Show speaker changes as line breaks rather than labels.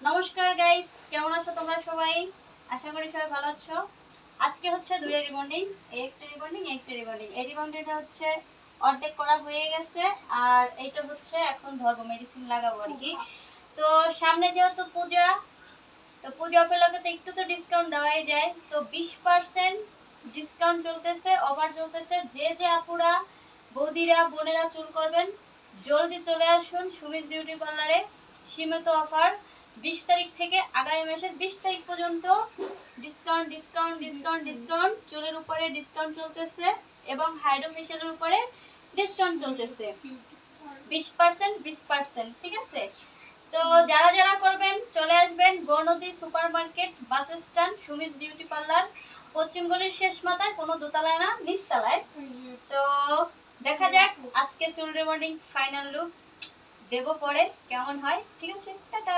নমস্কার গাইস কেমন আছো তোমরা সবাই? আশা করি সবাই ভালো আছো। আজকে হচ্ছে দুটো রিবন্ডিং একটা রিবন্ডিং একটা রিবন্ডিং এই রিবন্ডিংটা হচ্ছে অর্ধেক করা হয়ে গেছে, আর এইটা হচ্ছে এখন ধরবো মেডিসিন লাগাবো আর কি। তো সামনে যেহেতু পূজা, তো পূজা উপলক্ষে তো একটু তো ডিসকাউন্ট দেওয়াই যায়। তো বিশ পার্সেন্ট ডিসকাউন্ট চলতেছে অফার চলতেছে। যে যে আপুরা, বৌদিরা, বোনেরা চুল করবেন, জলদি চলে আসুন সুমিজ বিউটি পার্লারে। সীমিত অফার বিশ তারিখ থেকে আগামী মাসের বিশ তারিখ পর্যন্ত ডিসকাউন্ট ডিসকাউন্ট ডিসকাউন্ট ডিসকাউন্ট চুলের উপরে ডিসকাউন্ট চলতেছে এবং হাইড্রো ফেশিয়ালের উপরে ডিসকাউন্ট চলতেছে। বিশ পার্সেন্ট বিশ পার্সেন্ট ঠিক আছে? তো যারা যারা করবেন, চলে আসবেন Ganadi super market bus stand, Sumi's beauty parlour পশ্চিম গলির শেষ মাথায়, কোনো দোতলায় না, নিচতলায়। তো দেখা যাক, আজকে চুল রিবন্ডিং ফাইনাল লুক দেবো পরে, কেমন হয়, ঠিক আছে? টাটা!